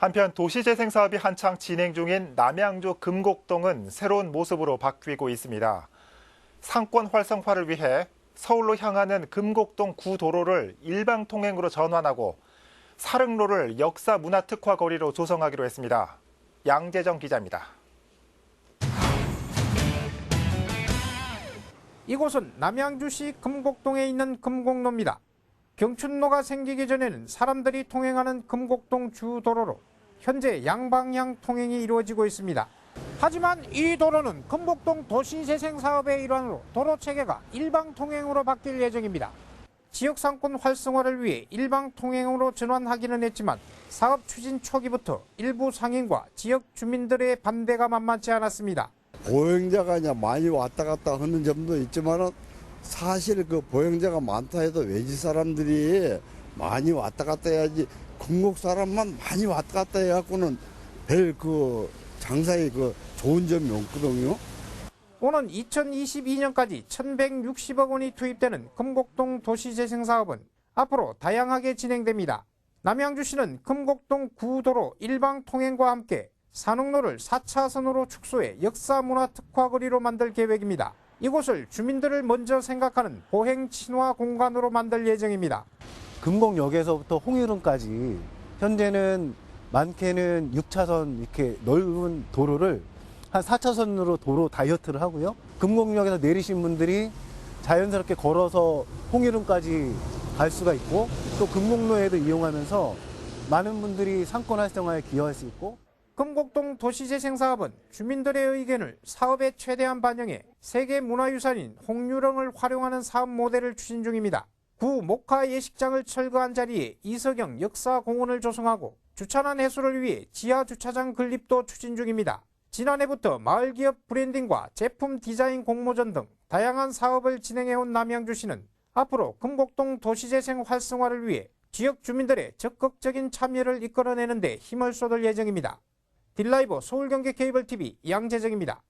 한편 도시재생 사업이 한창 진행 중인 남양주 금곡동은 새로운 모습으로 바뀌고 있습니다. 상권 활성화를 위해 서울로 향하는 금곡동 구도로를 일방 통행으로 전환하고 사릉로를 역사 문화 특화 거리로 조성하기로 했습니다. 양재정 기자입니다. 이곳은 남양주시 금곡동에 있는 금곡로입니다. 경춘로가 생기기 전에는 사람들이 통행하는 금곡동 주도로로 현재 양방향 통행이 이루어지고 있습니다. 하지만 이 도로는 금곡동 도시재생 사업의 일환으로 도로 체계가 일방 통행으로 바뀔 예정입니다. 지역 상권 활성화를 위해 일방 통행으로 전환하기는 했지만 사업 추진 초기부터 일부 상인과 지역 주민들의 반대가 만만치 않았습니다. 보행자가 이제 많이 왔다 갔다 하는 점도 있지만은 사실 그 보행자가 많다 해도 외지 사람들이 많이 왔다 갔다 해야지 금곡 사람만 많이 왔다 갔다 해갖고는 별 그 장사에 그 좋은 점이 없거든요. 오는 2022년까지 1160억 원이 투입되는 금곡동 도시재생 사업은 앞으로 다양하게 진행됩니다. 남양주시는 금곡동 구도로 일방 통행과 함께 산옥로를 4차선으로 축소해 역사문화 특화거리로 만들 계획입니다. 이곳을 주민들을 먼저 생각하는 보행 친화 공간으로 만들 예정입니다. 금곡역에서부터 홍유름까지 현재는 많게는 6차선 이렇게 넓은 도로를 한 4차선으로 도로 다이어트를 하고요. 금곡역에서 내리신 분들이 자연스럽게 걸어서 홍유름까지 갈 수가 있고 또 금곡로에도 이용하면서 많은 분들이 상권 활성화에 기여할 수 있고 금곡동 도시재생 사업은 주민들의 의견을 사업에 최대한 반영해 세계 문화유산인 홍유령을 활용하는 사업 모델을 추진 중입니다. 구 목화 예식장을 철거한 자리에 이석영 역사공원을 조성하고 주차난 해소를 위해 지하 주차장 건립도 추진 중입니다. 지난해부터 마을 기업 브랜딩과 제품 디자인 공모전 등 다양한 사업을 진행해온 남양주시는 앞으로 금곡동 도시재생 활성화를 위해 지역 주민들의 적극적인 참여를 이끌어내는 데 힘을 쏟을 예정입니다. 딜라이브 서울경제 케이블TV 양재정입니다.